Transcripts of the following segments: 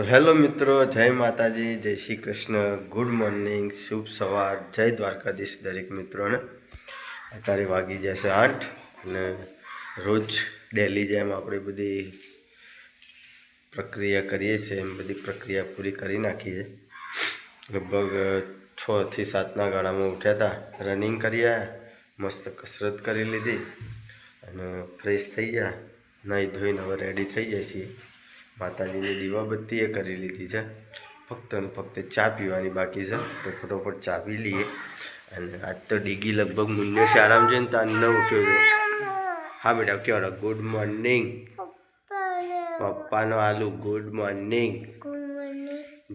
તો હેલો મિત્રો, જય માતાજી, જય શ્રી કૃષ્ણ, ગુડ મોર્નિંગ, શુભ સવાર, જય દ્વારકાધીશ દરેક મિત્રોને. અત્યારે વાગી જશે આઠ અને રોજ ડેલી જેમ આપણે બધી પ્રક્રિયા કરીએ છીએ, એમ બધી પ્રક્રિયા પૂરી કરી નાખીએ. લગભગ છ થી સાતના ગાળામાં ઉઠ્યા હતા રનિંગ કરી આવ્યા મસ્ત કસરત કરી લીધી અને ફ્રેશ થઈ ગયા, નાહી ધોઈને હવે રેડી થઈ જાય છીએ. માતાજીની દીવાબત્તી એ કરી લીધી છે. ફક્ત અને ફક્ત ચા પીવાની બાકી છે. તો ફટોફટ ચા પી લઈએ. અને આજ તો ડીગી લગભગ મુન્ને શાળામાં ને તાન ન ઉઠ્યો છે. હા બેટા કેવડો ગુડ મોર્નિંગ પપ્પાનો આલુ ગુડ મોર્નિંગ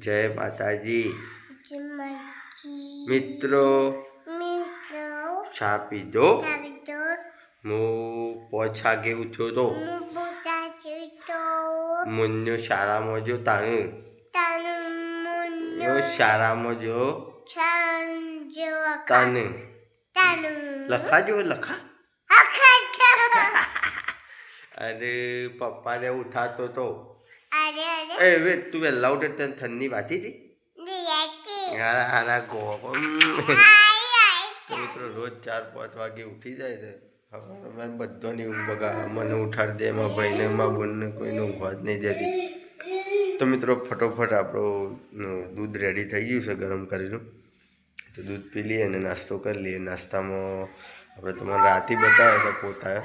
જય માતાજી. મિત્રો ચા પીધો હું પોછાગે ઉઠ્યો તો. મુન્યો શાળામાં જો તાનું યો શાળામાં જો તાનું લખા જો લખા અરે પપ્પાને ઉઠાતો તો એ વે તું વહેલા ઉઠે તને ઠંડી વાતી હતી હારા હારા ગો મિત્રો રોજ ચાર પાંચ વાગે ઉઠી જાય છે હવે બધાની બગા મને ઉઠાડી દે, એમાં ભાઈને, એમાં બોનને, કોઈને ઊંઘવા જ નહીં જતી. તો મિત્રો, ફટોફટ આપણું દૂધ રેડી થઈ ગયું છે ગરમ કરીને. તો દૂધ પી લઈએ અને નાસ્તો કરી લઈએ. નાસ્તામાં આપણે તમને રાતે બતાવે તો પોતા.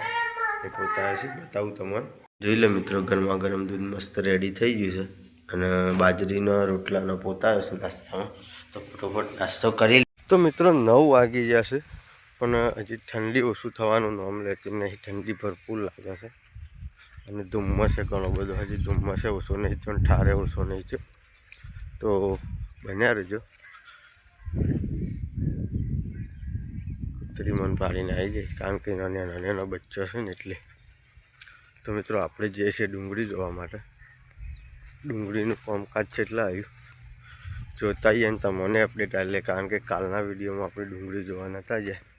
એ પોતા છે બતાવું તમને. જોઈ લે મિત્રો, ગરમા ગરમ દૂધ મસ્ત રેડી થઈ ગયું છે. અને બાજરીના, રોટલાનો પોતા છે નાસ્તામાં. તો ફટોફટ નાસ્તો કરી તો મિત્રો, નવ વાગી જશે પણ હજી ઠંડી ઓછું થવાનું નામ લેતી નહીં ઠંડી ભરપૂર લાગે છે. અને ધુમ્મસ ઘણો બધો, હજી ધુમ્મસે ઓછો નહીં થયો અને ઠારે ઓછો નહીં થયો તો બન્યા રહેજો. કૂતરી મન પાડીને આવી જાય, કારણ કે નાના નાના બચ્ચો છે ને એટલે. તો મિત્રો, આપણે જઈએ છીએ ડુંગળી જોવા માટે. ડુંગળીનું કામકાજ છે એટલે આવ્યું. જોતા આવીએ ને તમને અપડેટ આલે કારણ કે કાલના વિડીયોમાં આપણે ડુંગળી જોવા નહોતા જાય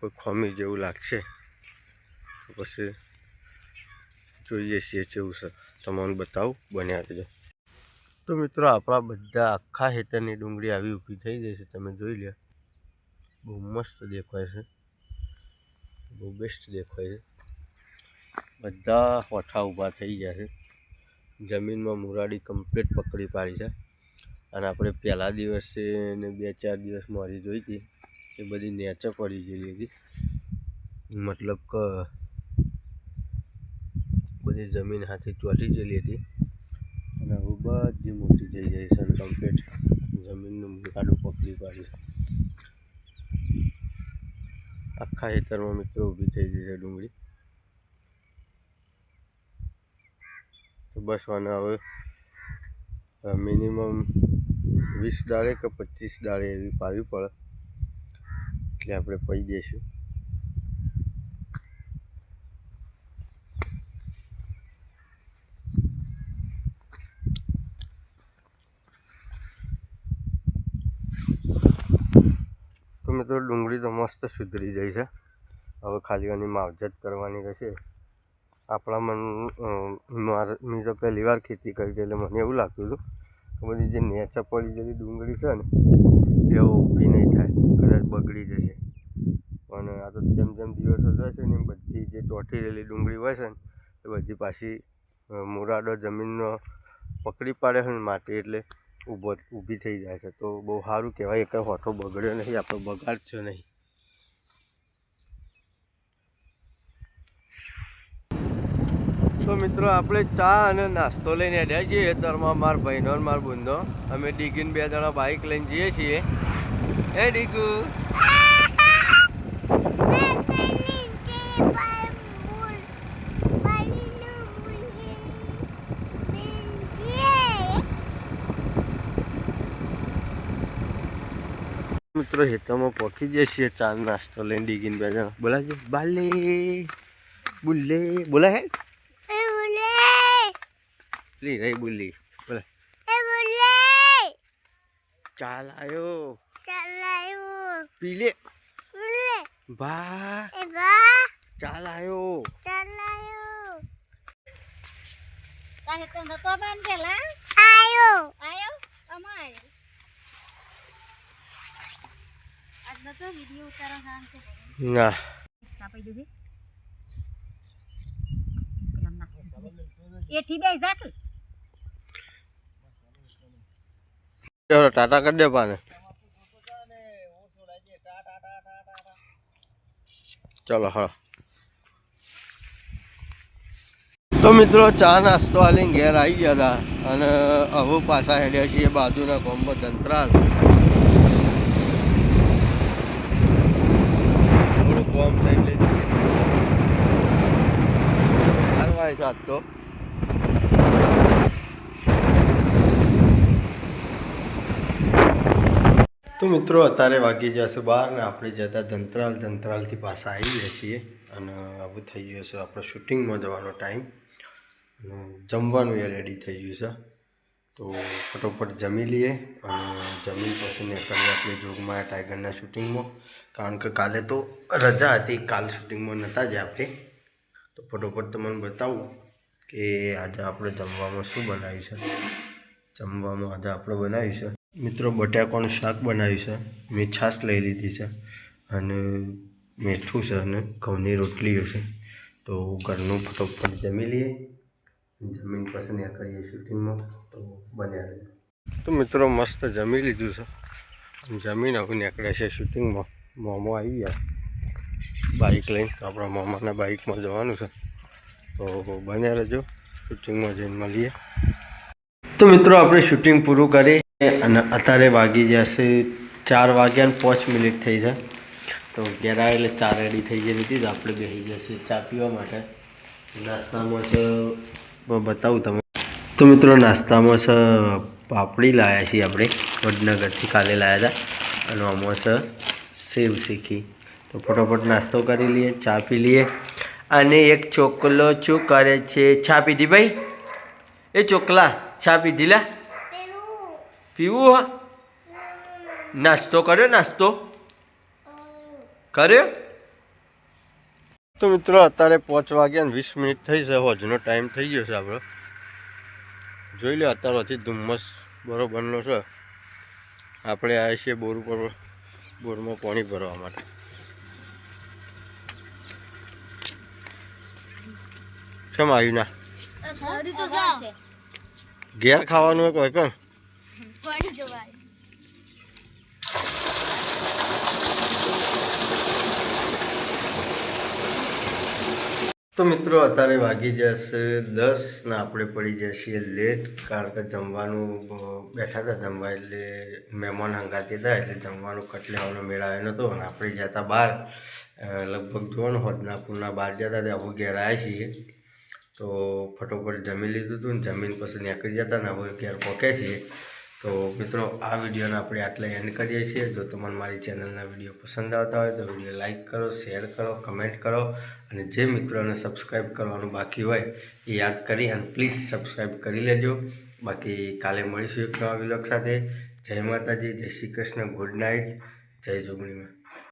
કોઈ ખોમી જેવું લાગશે? તો પછી જોઈએ છીએ જેવું છે. તમને બતાવું, બન્યા રહેજો. તો મિત્રો, આપણા બધા આખા હેતરની ડુંગળી આવી ઊભી થઈ જશે તમે જોઈ લો બહુ મસ્ત દેખાય છે. બહુ બેસ્ટ દેખાય છે. બધા હોઠા ઊભા થઈ ગયા છે. જમીનમાં મુરાડી કમ્પ્લીટ પકડી પાડી છે. અને આપણે પહેલા દિવસે ને બે ચાર દિવસ મારી જોઈ હતી. એ બધી નેચે પડી ગયેલી હતી. મતલબ કે બધી જમીન હાથે ચોટી ગયેલી હતી. અને હવે બધી મોટી થઈ જાય છે કમ્પ્લીટ જમીનનું ગાડું પકડી પાડી. આખા ખેતરમાં મિત્રો ઊભી થઈ ગઈ છે ડુંગળી. તો બસ આને હવે મિનિમમ વીસ ડાળે કે પચીસ ડાળે એવી પાવી પડે. એટલે આપણે પહી દઈશું તો મિત્રો ડુંગળી તો મસ્ત સુધરી જાય છે. હવે ખાલી એની માવજત કરવાની રહેશે. આપણા મન મારે, મેં તો પહેલી વાર ખેતી કરી હતી એટલે મને એવું લાગતું હતું. બધી જે નેચા પડી ડુંગળી છે ને એ ઊભી નહીં થાય, કદાચ બગડી જશે. પણ આ તો જેમ જેમ દિવસો જશે ને એમ બધી જે ચોંટી રહેલી ડુંગળી હોય છે ને, એ બધી પાછી મુરાડો જમીનનો પકડી પાડે છે ને માટી એટલે ઊભો, ઊભી થઈ જાય છે. તો બહુ સારું કહેવાય કે હોઠો બગડ્યો નહીં, આપણો બગાડ થયો નહીં. તો મિત્રો, આપણે ચા અને નાસ્તો લઈને અડ્યા છીએ. ખેતરમાં મારા ભાઈનો મારા બુંદો અમે ડીગીને બે જણા બાઇક લઈને જઈએ છીએ. એ ડીગુ? મિત્રો, હેતામાં પહોંચી જઈએ છીએ ચા નાસ્તો લઈને ડીગીને બે જણા. બોલાજો. બાલે. બોલે. બોલા હે લી રે બુલી બોલે. એ બુલી ચાલ આયો ચાલ આયો પીલે પીલે બા એ બા ચાલ આયો ચાલ આયો કાહે તો નતો બાંધેલા આયો. આયો? અમાય આજ નતો વિડિયો ઉતારો સાંજ ના. સાપાઈ દીધી? એઠી બે જાકી ચલો, ટાટા કરી દે પાને. ચલો, હા. તો મિત્રો, ચા નાસ્તો આલીને ઘેર આવી ગયા હતા અને હવે પાછા હેડ્યા છીએ બાજુના કોમ્બો દંતરાલ થોડું કોમ થઈ એટલે હારવાય છે આજ તો. તો મિત્રો, અત્યારે વાગી જશે બહાર ને આપણે જતા ધંતરાલ ધંતરાલથી પાછા આવી ગયા છીએ અને આવું થઈ ગયું છે આપણે શૂટિંગમાં જવાનો ટાઈમ. અને જમવાનું એ રેડી થઈ ગયું છે. તો ફટોફટ જમી લઈએ અને જમી પછી નીકળીએ આપણે જોગમાયા ટાઈગરના શૂટિંગમાં. કારણ કે કાલે તો રજા હતી, કાલ શૂટિંગમાં નહોતા જ આપણે. તો ફટોફટ તમને બતાવું કે આજે આપણે જમવામાં શું બનાવ્યું છે. જમવામાં આજે આપણે બનાવ્યું છે. મિત્રો, બટાકાનું શાક બનાવ્યું છે. મેં છાશ લઈ લીધી છે અને મીઠું છે અને ઘઉંની રોટલીઓ છે. તો ઘરનું ફટોફટ જમી લઈએ. જમીન પસંદ કરીએ શૂટિંગમાં. તો બન્યા રહે. તો મિત્રો, મસ્ત જમી લીધું છે. જમીન હવે નીકળે છે શૂટિંગમાં. મોમો આવી ગયા. બાઇક લઈને આપણા મોમાના બાઇકમાં જવાનું છે. તો બન્યા રહેજો. શૂટિંગમાં જઈને મળીએ. તો મિત્રો, આપણે શૂટિંગ પૂરું કરી અને અત્યારે વાગી જશે ચાર વાગ્યા ને પાંચ મિનિટ થઈ છે. તો ઘેરા એટલે ચા રેડી થઈ ગઈ હતી તો આપણે બેસી જશે ચા પીવા માટે. નાસ્તામાં છે બતાવું તમે તો મિત્રો નાસ્તામાં છે, પાપડી લાવ્યા છીએ આપણે. વડનગરથી કાલે લાવ્યા હતા. અને આમાં છે, સેવ શીખી તો ફટોફટ નાસ્તો કરી લઈએ, ચા પી લઈએ. અને એક ચોકલો શું કરે છે. ચા પીધી ભાઈ? એ ચોકલા, ચા પીધી લા. પીવું હા નાસ્તો કર્યો નાસ્તો કર્યો તો મિત્રો અત્યારે પાંચ વાગ્યા ને વીસ મિનિટ થઈ છે હોજનો ટાઈમ થઈ ગયો છે આપણો જોઈ લો અત્યારથી ધુમ્મસ બરોબરનો છે આપણે આવ્યા છીએ બોર ઉપર બોરમાં પાણી ભરવા માટે કેમ આવ્યું ના ઘેર ખાવાનું હોય કોઈ પણ પડી જવાય તો મિત્રો, અત્યારે વાગી જશે દસ ને આપણે પડી જશે લેટ કારણ કે જમવાનું બેઠા હતા જમવા એટલે મહેમાન હંગાતી હતા એટલે જમવાનું કટ લેવાનો મેળ આવ્યો નહોતો અને આપણે જતા બહાર. લગભગ જોવાનું હોદનાપુરના બહાર જતા ત્યાં હવે ઘેર આવ્યા છીએ. તો ફટોફટ જમી લીધું હતું ને જમીન પછી નીકળી જતા ને હવે ઘેર પહોંચે છીએ. તો મિત્રો, આ વિડીયોને આપણે આટલે એન્ડ કરીએ છીએ. જો તમને મારી ચેનલના વીડિયો પસંદ આવતા હોય તો વીડિયો લાઇક કરો, શેર કરો, કમેન્ટ કરો અને જે મિત્રોને સબસ્ક્રાઈબ કરવાનું બાકી હોય એ યાદ કરી અને પ્લીઝ સબસ્ક્રાઈબ કરી લેજો. બાકી કાલે મળીશું એક નવા વિલોક સાથે. જય માતાજી, જય શ્રી કૃષ્ણ, ગુડ નાઇટ, જય જોગણીમાં.